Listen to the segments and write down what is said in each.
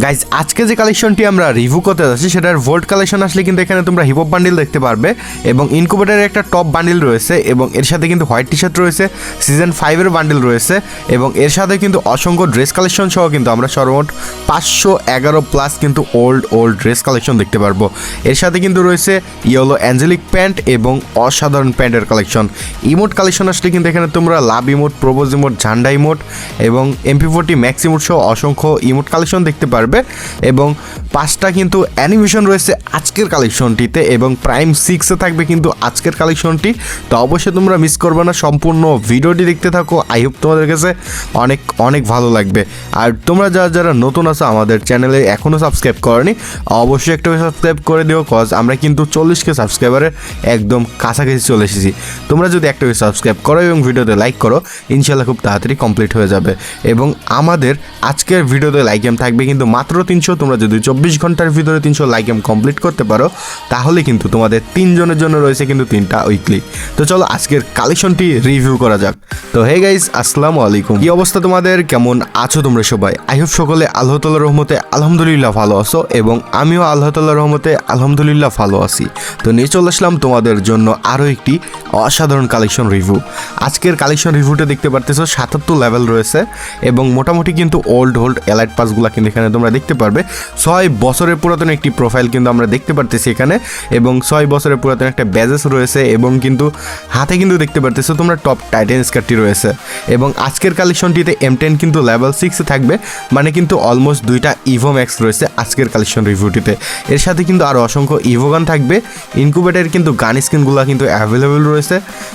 Guys আজকে যে কালেকশনটি আমরা রিভিউ করতে যাচ্ছি, সেটার ভোল্ট কালেকশন আসলে কিন্তু এখানে তোমরা হিপহপ বান্ডিল দেখতে পারবে এবং ইনকুবেটারের একটা টপ বান্ডিল রয়েছে এবং এর সাথে কিন্তু হোয়াইট টি শার্ট রয়েছে সিজন ফাইভের বান্ডিল রয়েছে এবং এর সাথে কিন্তু অসংখ্য ড্রেস কালেকশন সহ কিন্তু আমরা সর্বমোট পাঁচশো এগারো প্লাস কিন্তু ওল্ড ওল্ড ড্রেস কালেকশন দেখতে পারব। এর সাথে কিন্তু রয়েছে ইয়েলো অ্যাঞ্জেলিক প্যান্ট এবং অসাধারণ প্যান্টের কালেকশন ইমোট কালেকশন আসলে কিন্তু এখানে তোমরা লাভ ইমোট প্রবোজ ইমোট ঝান্ডা ইমোট এবং এমপি ফোরটি ম্যাক্স ইমোট সহ অসংখ্য ইমোট কালেকশন দেখতে পারবে। এবং পাঁচটা কিন্তু অ্যানিমেশন রয়েছে আজকের কালেকশনটিতে এবং প্রাইম সিক্সে থাকবে কিন্তু আজকের কালেকশনটি তো অবশ্যই তোমরা মিস করবে না, সম্পূর্ণ ভিডিওটি দেখতে থাকো। আই হোপ তোমাদের কাছে অনেক অনেক ভালো লাগবে। আর তোমরা যারা যারা নতুন আছো আমাদের চ্যানেলে এখনও সাবস্ক্রাইব করনি, অবশ্যই একটা সাবস্ক্রাইব করে দিও কজ আমরা কিন্তু চল্লিশকে সাবস্ক্রাইবারের একদম কাছাকাছি চলে এসেছি। তোমরা যদি একটা সাবস্ক্রাইব করো এবং ভিডিওতে লাইক করো ইনশাল্লাহ খুব তাড়াতাড়ি কমপ্লিট হয়ে যাবে। এবং আমাদের আজকের ভিডিওতে লাইক গেম থাকবে কিন্তু মাত্র তিনশো, তোমরা যদি চব্বিশ ঘণ্টার ভিতরে তিনশো লাইক গেম কমপ্লিট করতে পারো, তাহলে কিন্তু তোমাদের তিনজনের জন্য রয়েছে কিন্তু তিনটা উইকলি তো চলো আজকের কালেকশনটি রিভিউ করা যাক। তো হে গাইজ আসসালামু আলাইকুম। কি অবস্থা তোমাদের? কেমন আছো তোমরা সবাই? আই হোপ সকলে আল্লাহ তাল্লাহ রহমতে আলহামদুলিল্লাহ ভালো আছো এবং আমিও আল্লাহ তাল্লাহ রহমতে আলহামদুলিল্লাহ ভালো আছি। তো নিয়ে চলে আসলাম তোমাদের জন্য আরও একটি অসাধারণ কালেকশন রিভিউ আজকের কালেকশন রিভিউটা দেখতে পারতেছো, সাতাত্তর লেভেল রয়েছে এবং মোটামুটি কিন্তু ওল্ড হোল্ড এলাইট পাসগুলো কিন্তু এখানে তোমরা দেখতে পারবে। ছয় বছরের পুরাতন একটি প্রোফাইল কিন্তু আমরা দেখতে পারতেছি এখানে এবং ছয় বছরের পুরাতন একটা ব্যাজেস রয়েছে এবং কিন্তু হাতে কিন্তু দেখতে পারতেছো তোমরা টপ টাইটেন স্কার্টটি রয়েছে এবং আজকের কালেকশনটিতে এম টেন কিন্তু লেভেল সিক্সে থাকবে মানে কিন্তু অলমোস্ট দুইটা ইভো ম্যাক্স রয়েছে আজকের কালেকশন রিভিউটিতে এর সাথে কিন্তু আরও অসংখ্য ইভোগান থাকবে ইনকুবেটার কিন্তু গান স্কিনগুলো কিন্তু অ্যাভেলেবেল রয়েছে।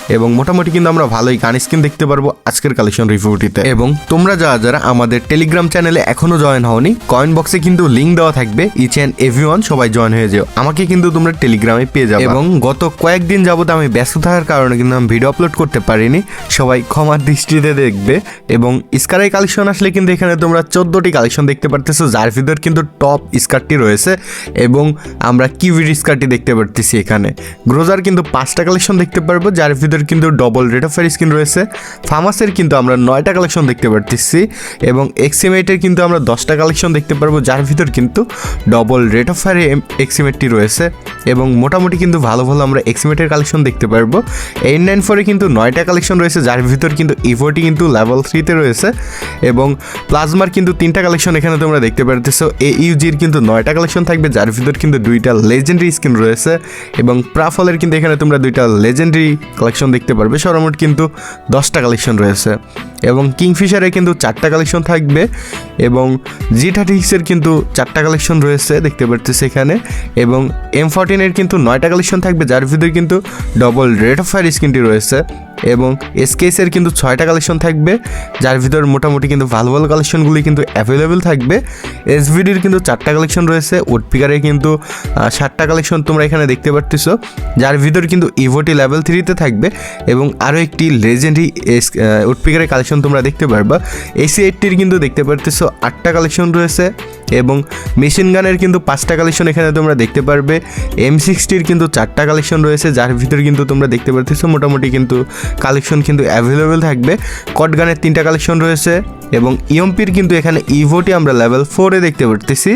এবং মোটামুটি কিন্তু আমরা ভালোই গান স্কিন দেখতে পারব আজকের কালেকশন রিভিউটিতে এবং তোমরা যারা যারা আমাদের টেলিগ্রাম চ্যানেলে এখনও জয়েন হওনি কয়েন বক্সে কিন্তু লিঙ্ক দেওয়া থাকবে ইচ অ্যান্ড এভরিওয়ান সবাই জয়েন হয়ে যেও। আমাকে কিন্তু তোমরা টেলিগ্রামে পেয়ে যাবে। এবং গত কয়েকদিন যাবত আমি ব্যস্ত থাকার কারণে কিন্তু আমি ভিডিও আপলোড করতে পারিনি। সবাই ক্ষমার দৃষ্টিতে দেখবে। এবং স্কারের কালেকশন আসলে কিন্তু এখানে তোমরা চোদ্দোটি কালেকশন দেখতে পারতেছো, যার ভিতর কিন্তু টপ স্কার্টটি রয়েছে। এবং আমরা কিউইড স্কার্টটি দেখতে পারতেছি এখানে। গ্রোজার কিন্তু পাঁচটা কালেকশন দেখতে পারব। যার ভিতর কিন্তু ডবল রেট অফ স্কিন রয়েছে। ফার্মাসের কিন্তু আমরা নয়টা কালেকশন দেখতে পারতেছি এবং এক্সিমেটের কিন্তু আমরা দশটা কালেকশন দেখতে পারব। যার ভিতর কিন্তু ডবল রেট অফ ফায়ার এক্সিমেটটি রয়েছে এবং মোটামুটি কিন্তু ভালো ভালো আমরা এক্সিমেটের কালেকশন দেখতে পারব। এইট নাইন ফোরে কিন্তু নয়টা কালেকশন রয়েছে। যার ভিতর কিন্তু ইভোটি কিন্তু লেভেল থ্রিতে রয়েছে এবং প্লাজমার কিন্তু তিনটা কালেকশন এখানে তোমরা দেখতে পারতেছো। এ ইউজির কিন্তু নয়টা কালেকশন থাকবে। যার ভিতর কিন্তু দুইটা লেজেন্ডারি স্কিন রয়েছে এবং প্রাফলের কিন্তু এখানে তোমরা দুইটা লেজেন্ডারি কালেকশন দেখতে পারবে। সর্বমোট কিন্তু দশটা কালেকশন রয়েছে। এবং কিংফিশারে কিন্তু চারটা কালেকশন থাকবে এবং জি থার্টি সিক্সের কিন্তু চারটা কালেকশন রয়েছে, দেখতে পারতেছে এখানে। এবং এম ফর্টিনের কিন্তু নয়টা কালেকশন থাকবে, যার ভিতরে কিন্তু ডবল রেড অফ ফায়ার স্ক্রিনটি রয়েছে। এবং এসকেএসের কিন্তু ছয়টা কালেকশন থাকবে, যার ভিতর মোটামুটি কিন্তু ভালো ভালো কালেকশনগুলি কিন্তু অ্যাভেলেবেল থাকবে। এসভিডির কিন্তু চারটা কালেকশন রয়েছে উডপিকারের কিন্তু সাতটা কালেকশন তোমরা এখানে দেখতে পারতেছো, যার ভিতর কিন্তু ইভোটি লেভেল থ্রিতে থাকবে এবং আরও একটি লেজেন্ডারি উডপিকারের কালেকশন তোমরা দেখতে পারবা। এসি এইটটির কিন্তু দেখতে পারতেছো, আটটা কালেকশন রয়েছে এবং মেশিন গানের কিন্তু পাঁচটা কালেকশন এখানে তোমরা দেখতে পারবে। এম সিক্সটির কিন্তু চারটা কালেকশন রয়েছে, যার ভিতরে কিন্তু তোমরা দেখতে পারতেছো মোটামুটি কিন্তু কালেকশন কিন্তু অ্যাভেলেবেল থাকবে। কট গানের তিনটা কালেকশন রয়েছে এবং ইএমপির কিন্তু এখানে ইভোটি আমরা লেভেল ফোরে দেখতে পারতেছি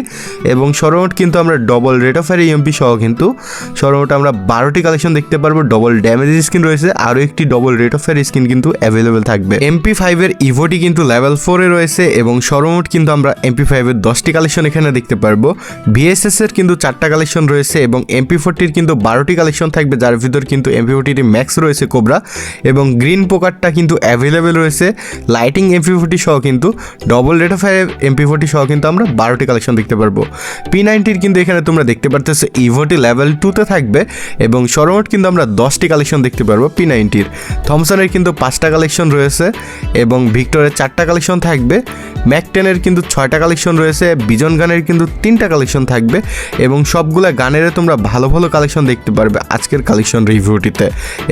এবং সর্বমোট কিন্তু আমরা double rate of fire EMP সহ কিন্তু সর্বমোট আমরা বারোটি কালেকশন দেখতে পারব। ডবল ড্যামেজ স্কিন রয়েছে, আরও একটি double rate of fire skin কিন্তু অ্যাভেলেবেল থাকবে। এমপি ফাইভের ইভোটি কিন্তু লেভেল ফোরে রয়েছে এবং সর্বমোট কিন্তু আমরা এমপি ফাইভের দশটি কালেকশন এখানে দেখতে পারব। ভিএসএস এর কিন্তু চারটা কালেকশন রয়েছে এবং এমপি ফোরটির কিন্তু বারোটি কালেকশন থাকবে, যার ভিতর কিন্তু এমপি ফোরটির ম্যাক্স রয়েছে কোবরা এবং গ্রিন পোকারটা কিন্তু অ্যাভেলেবেল রয়েছে। লাইটিং এমপি ফোরটি সহ কিন্তু double rate of fire MP forty সহ কিন্তু আমরা বারোটি কালেকশন দেখতে পারব। পি নাইনটির কিন্তু এখানে তোমরা দেখতে পারতেছো ইভোটি লেভেল টুতে থাকবে এবং সর্বমোট কিন্তু আমরা দশটি কালেকশন দেখতে পারব পি নাইনটির থমসনের কিন্তু পাঁচটা কালেকশন রয়েছে এবং ভিক্টরের চারটা কালেকশন থাকবে। ম্যাকটেনের কিন্তু ছয়টা কালেকশন রয়েছে বিজন গানের কিন্তু তিনটা কালেকশন থাকবে এবং সবগুলা গানের তোমরা ভালো ভালো কালেকশন দেখতে পারবে আজকের কালেকশন রিভিউটিতে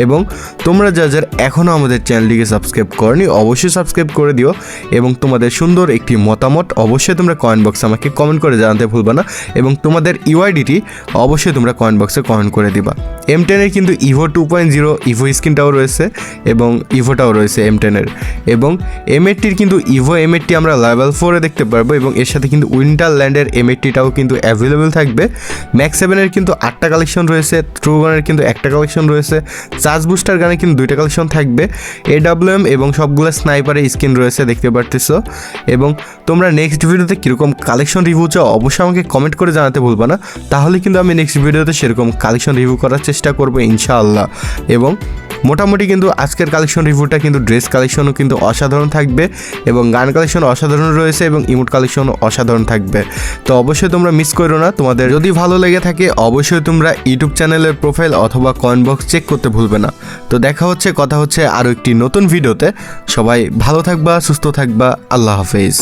এবং তোমরা যা যার এখনও আমাদের চ্যানেলটিকে সাবস্ক্রাইব করনি, অবশ্যই সাবস্ক্রাইব করে দিও এবং তোমাদের সুন্দর একটি মতামত অবশ্যই তোমরা কয়েন বক্সে আমাকে কমেন্ট করে জানাতে ভুলবা না এবং তোমাদের ইউআইডিটি অবশ্যই তোমরা কয়েন বক্সে কমেন্ট করে দিবা। এম টেনের কিন্তু evo two point zero evo স্ক্রিনটাও রয়েছে এবং ইভোটাও রয়েছে এম টেনের এবং এম এইটটির কিন্তু ইভো এম এইটটি আমরা লেভেল ফোরে দেখতে পারব এবং এর সাথে কিন্তু উইন ল্যান্ডের এম কিন্তু অ্যাভেলেবেল থাকবে। ম্যাক্স সেভেনের কিন্তু আটটা কালেকশন রয়েছে ট্রু গানের কিন্তু একটা কালেকশন রয়েছে চার্জ বুস্টার গানে কিন্তু দুইটা কালেকশন থাকবে এডাব্লিউএম এবং সবগুলো স্নাইপারের স্কিন রয়েছে, দেখতে পারতেছো। এবং তোমরা নেক্সট ভিডিওতে কীরকম কালেকশন রিভিউ চাও, অবশ্যই আমাকে কমেন্ট করে জানাতে ভুলবা না। তাহলে কিন্তু আমি নেক্সট ভিডিওতে সেরকম কালেকশন রিভিউ করার চেষ্টা করব, ইনশাআল্লাহ। এবং মোটামুটি কিন্তু আজকের কালেকশন রিভিউটা কিন্তু ড্রেস কালেকশনও কিন্তু অসাধারণ থাকবে, এবং গান কালেকশন অসাধারণ রয়েছে, এবং ইমোট কালেকশনও অসাধারণ থাকবে। তো অবশ্যই তোমরা মিস করো না। তোমাদের যদি ভালো লেগে থাকে, অবশ্যই তোমরা ইউটিউব চ্যানেলের প্রোফাইল অথবা কয়েন বক্স চেক করতে ভুলবে না। তো দেখা হচ্ছে, কথা হচ্ছে আরও একটি নতুন ভিডিওতে সবাই ভালো থাকবা, সুস্থ থাকবা। আল্লাহ হাফেজ।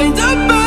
opens up.